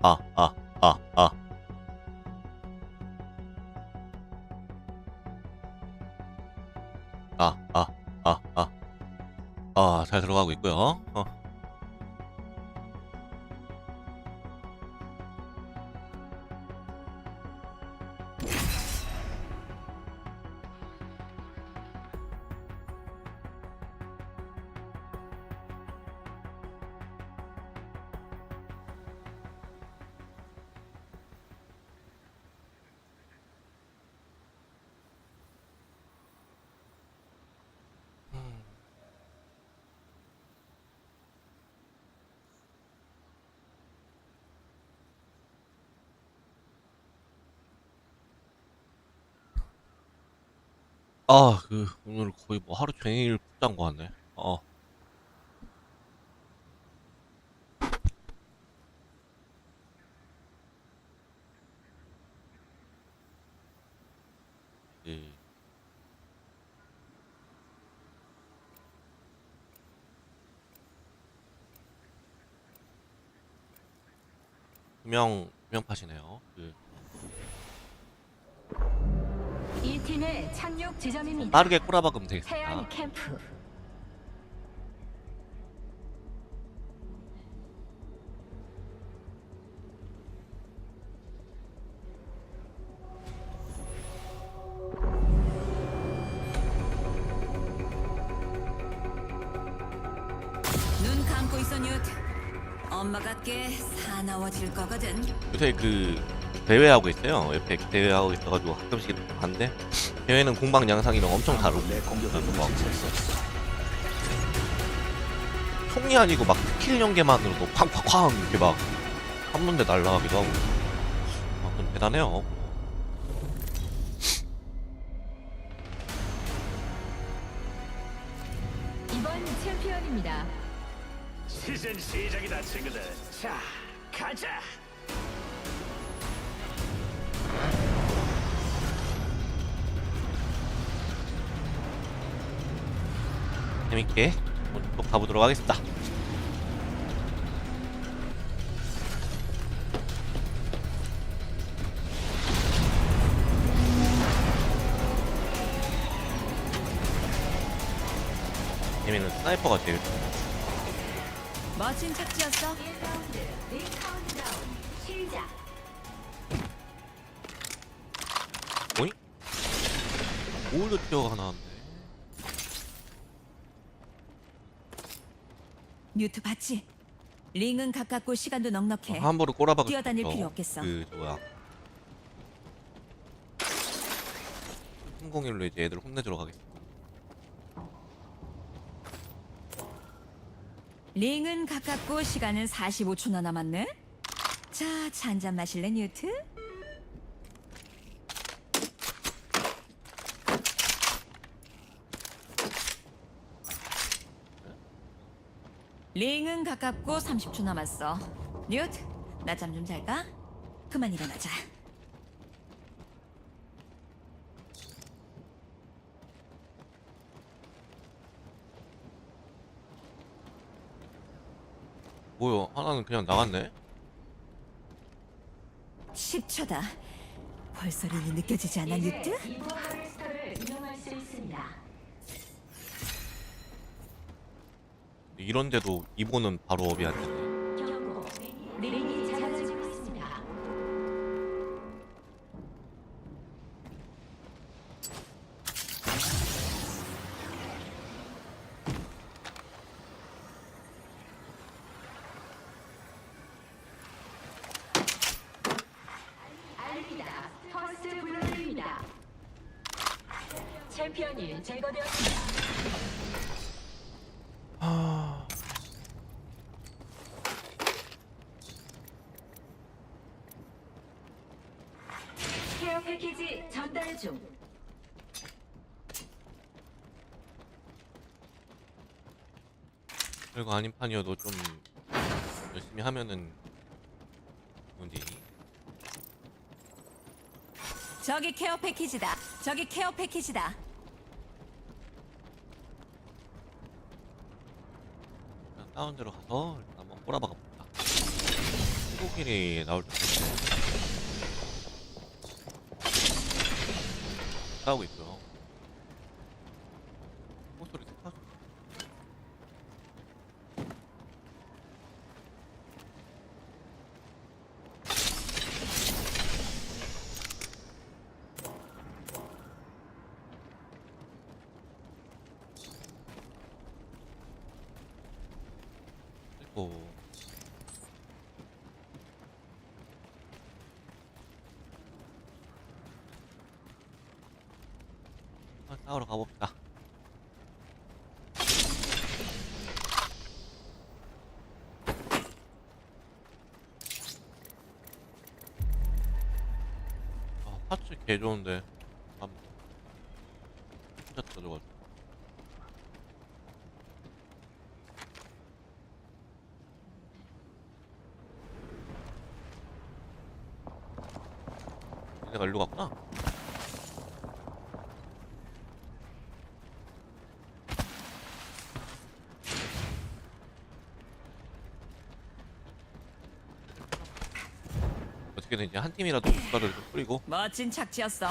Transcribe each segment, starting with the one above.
아, 아, 아, 아. 아, 아, 아, 아. 아, 잘 들어가고 있고요. 어. 아, 그, 오늘 거의 뭐 하루 종일 푹잔 거 같네. 어. 예. 투명, 투명 팟이네요. 그, 이 팀의 착륙 지점입니다. 빠르게 꼬라박으면 되겠습니다. 태안 캠프. 눈 감고 있어 뉴트 엄마가 꽤 사나워질 거거든 요새 그 대회하고 있어요. 옆에 대회하고 있어가지고 가끔씩 봤는데 대회는 공방 양상이랑 엄청 다르고 막 없어. 총이 아니고 막 스킬 연계만으로도 쾅쾅쾅 이렇게 막한 군데 날라가기도 하고 아, 좀 대단해요. 이번 챔피언입니다. 시즌 시작이다 친구들. 자, 가자. 재밌게 또 가보도록 하겠습니다. 재미는 스나이퍼가 제일. 멋진 착지였어 1라운드 링 카운트다운 시작. 오잉? 올드 티어가 하나 왔네. 뉴트 봤지? 링은 가깝고 시간도 넉넉해 함부로 꼬라박을 뛰어다닐. 필요 없겠어. 그 뭐야 301로 이제 애들 혼내주러 가겠습니다 링은 가깝고 시간은 45초나 남았네 자, 차 한 잔 마실래 뉴트? 링은 가깝고 30초 남았어 뉴트, 낮잠 좀 잘까? 그만 일어나자 뭐야 하나는 그냥 나갔네 10초다 벌써 링이 느껴지지 않아 뉴트? 하이스터를 이용할 수 있습니다. 이런데도 이보는 바로 업이 안 되네 패키지 전달 중. 별거 아닌 판이어도 좀 열심히 하면은 뭔지 저기 케어 패키지다. 저기 케어 패키지다. 다운대로 가서 일단 한번 꼬라박아 볼까 스킬이 나올 때 싸우고 있고요. 호소리 색깔 그리고 한번 싸우러 가봅시다. 아, 파츠 개 좋은데. 아, 진짜 터져가지고. 내가 일로 갔구나. 어떻게든 이제 한 팀이라도 국가를 좀 뿌리고. 멋진 착지였어.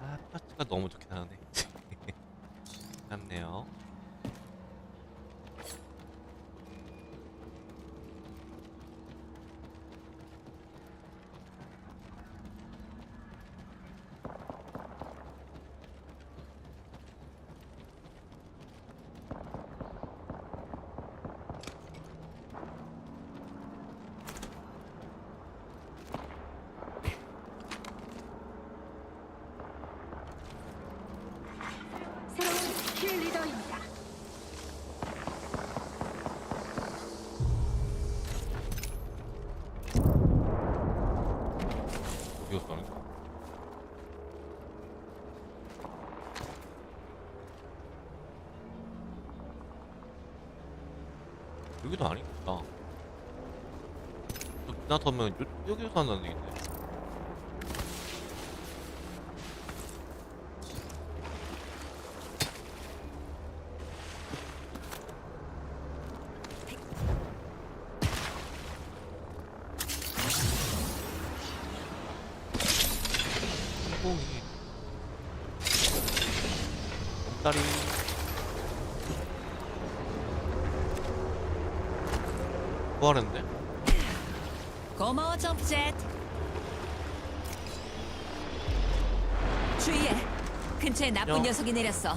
아 파츠가 너무 좋긴 하네 아쉽네요 새로운 킬 리더입니다. 이거 쏘는 거 여기도 아니겠다 저 지나서면 요, 여기서 한다는 얘긴데 성공이 엄다리 뭐하는데? 고마워 점셋. 주의해. 근처에 나쁜 야. 녀석이 내렸어.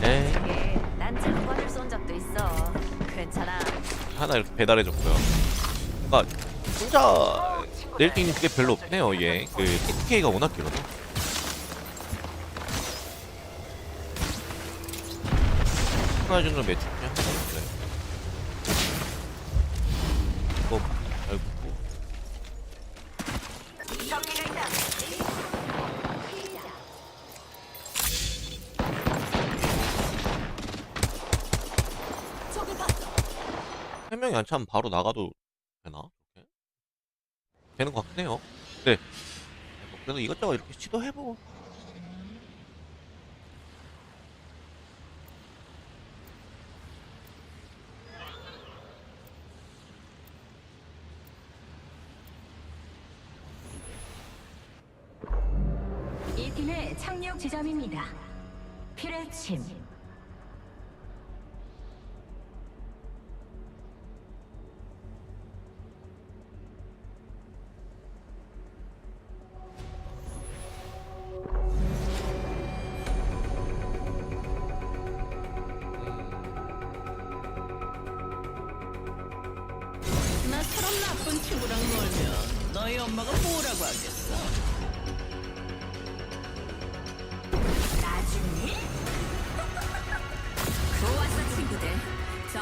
네 되게 난 장관을 쏜 적도 있어. 괜찮아. 하나 이렇게 배달해줬고요 그니까 혼자 낼수 있는 게 별로 없긴 해요 얘그 TK가 워낙 길어서 하나주는 매출 중에 하나도 없어요 이거 아이고 세 명이 안 차면 바로 나가도 되나? 이렇게? 되는 것 같긴 해요. 네. 뭐 그래도 이것저것 이렇게 시도해보고. 이 팀의 착륙 지점입니다. 피레침.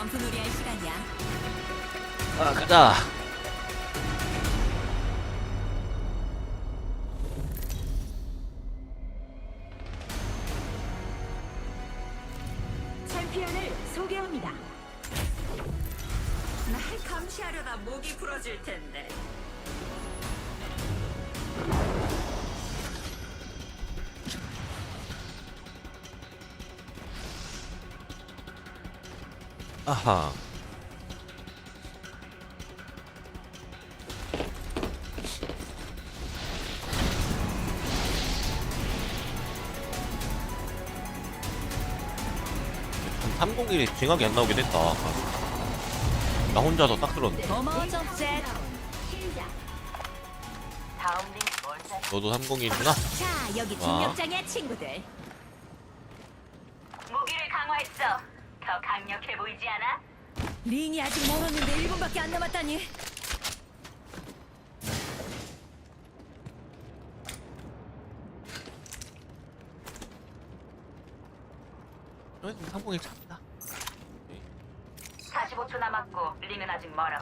점프 놀이 할 시간이야. 아, 가자! 301이 징하게 안 나오긴 했다. 나 혼자서 딱 뭘지? 너도 301이구나? 자 여기 중력장이야 친구들. 무기를 강화했어. 더 강력해 보이지 않아? 링이 아직 멀었는데 1분밖에 안 남았다니. 여기 301찾 다. 45초 남았고 링은 아직 멀어.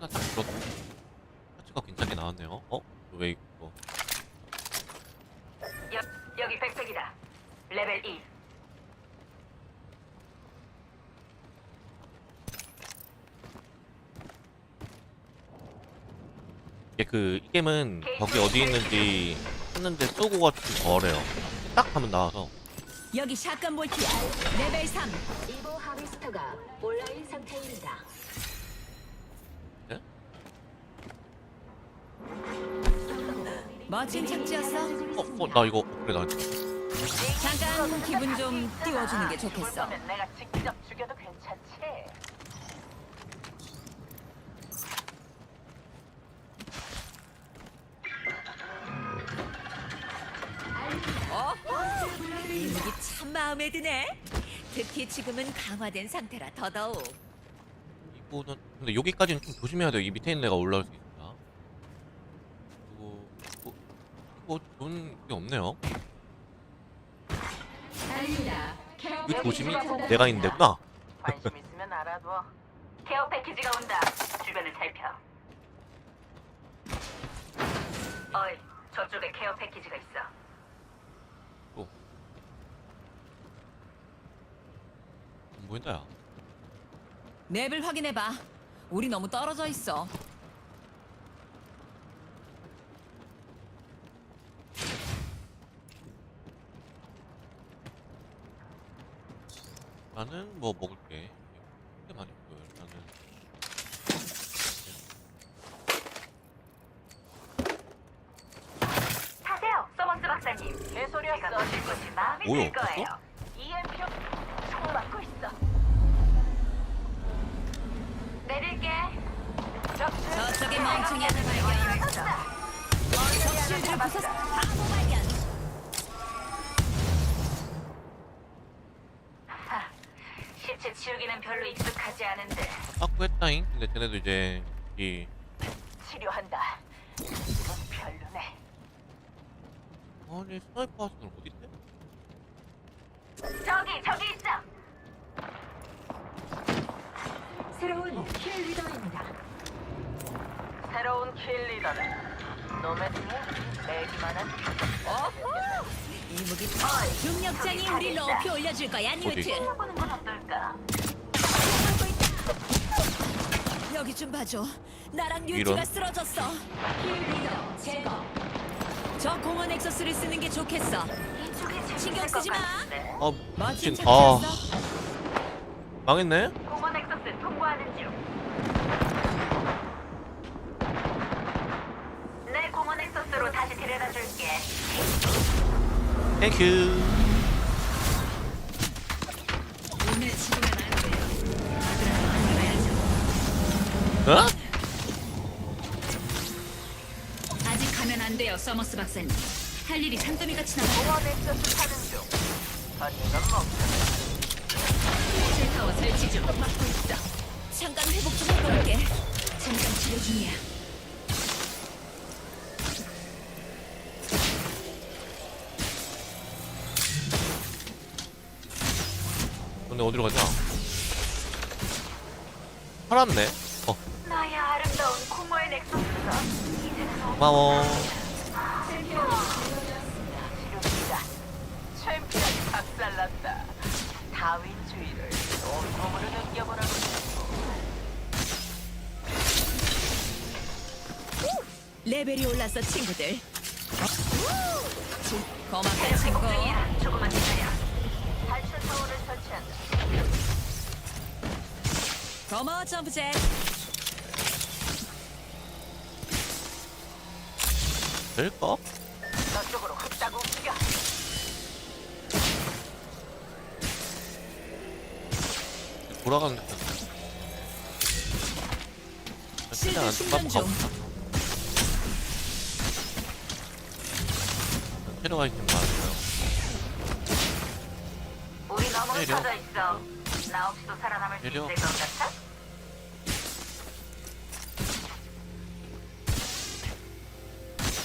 하나 딱 들었다. 파츠가 괜찮게 나왔네요. 어? 왜 이거? 여, 여기 백팩이다. 레벨 2. 이게 그, 이 게임은 적이 어디 있는지 찾는데 쏘고 가 좀 덜해요. 딱 하면 나와서. 여기 샷건 볼트야. 레벨 3. 이보 하비스터가 온라인 상태입니다. 멋진 착지였어. 어, 어, 나 이거, 그래, 나 잠깐 기분 좀 띄워주는 게 좋겠어. 내가 직접 죽여도 괜찮지? 마음에 드네. 특히 지금은 강화된 상태라 더더욱. 이거는, 근데 여기까지는 좀 조심해야 돼요. 이 밑에 있는 애가 올라올 수 있으니까. 그리고, 뭐, 뭐, 좋은 게 없네요. 이 조심이 내가 있는 데구나. 관심 있으면 알아둬. 케어 패키지가 온다. 주변을 살펴. 어이, 저쪽에 케어 패키지가 있어. 또. 안 보인다, 야. 맵을 확인해봐. 우리 너무 떨어져 있어. 나는 뭐 먹을게. 꽤 많이 먹어요. 일단은. 타세요, 서머스 박사님. 개소리였어. 제가 보실 곳이 마음에 뭐야, 들 거예요. 없었어? EMP 총 맞고 있어. 내릴게. 저쪽에 멍청이 하나 발견. 적 시체 치우기는 별로 익숙하지 않은데. 했다잉. 근데 쟤네도 이제, 이, 치료한다. 이건 별로네. 아니, 스나이퍼 하스는 어디 있대? 저기, 저기 있어. 새로운 킬 리더입니다. 새로운 킬 리더는 놈의 등에 매기만한 이 무기 중력장이 우리 높이 올려줄 거야, 뉴트. 해보는 건 어떨까? 여기 좀 봐줘. 나랑 뉴트가 이런. 쓰러졌어. 킬 리더 제거. 저 공원 엑서스를 쓰는 게 좋겠어. 신경 쓰지 마. 아, 멋진 미친. 아. 망했네? 공원 엑서스 통과하는 중. 내 공원 엑서스로 다시 데려다 줄게. 땡큐. 어? 아직 가면 안 돼요, 서머스 박사님. 할 일이 산더미 같이. 어디가 멈춰. 셀타워 설치 중. 막고 있어. 잠깐 회복 좀 해볼게. 잠깐 치료 중이야. 근데 어디로 가자? 살았네. 어, 나의 아름다운 공허의 넥서스가 이제는 없 고마워. 치료기다. 챔피언이 박살났다. 다윈주의를 온몸으로 느껴보라고. 레벨이 올랐어 친구들. 고맙다 친구. 중이야. 조금만 기다려. 고마워 점프잭. 될까? 저쪽으로 흡다고 움직여. 돌아가는 데 실드 충전 중. 테러가 있는 거 같아요. 우리 너무 내려. 흩어져 있어. 나 없이도 살아남을 수 내려. 있을 것 같아?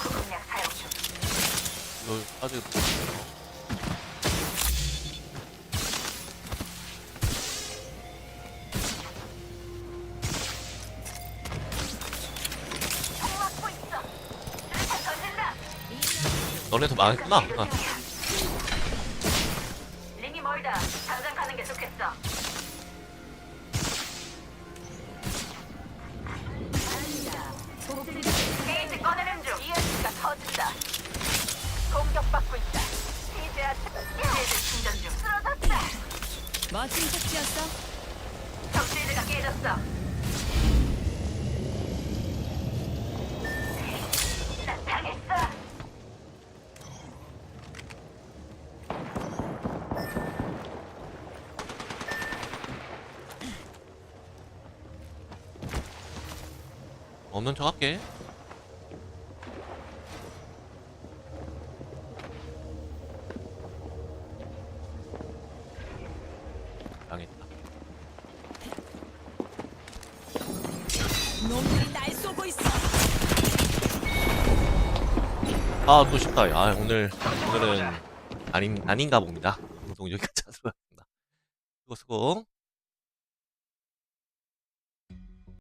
구급약 사용 중. 이걸 아직 총 맞고 있어. 수류탄 던진다. 너네도 망했구나. 아, 없는 척 할게. 당했다. 놈들이 날 쏘고 있어. 아, 또 쉽다. 아, 오늘, 오늘은 아닌, 아닌가 봅니다. 방송 여기까지 하도록 하겠습니다. 수고, 수고.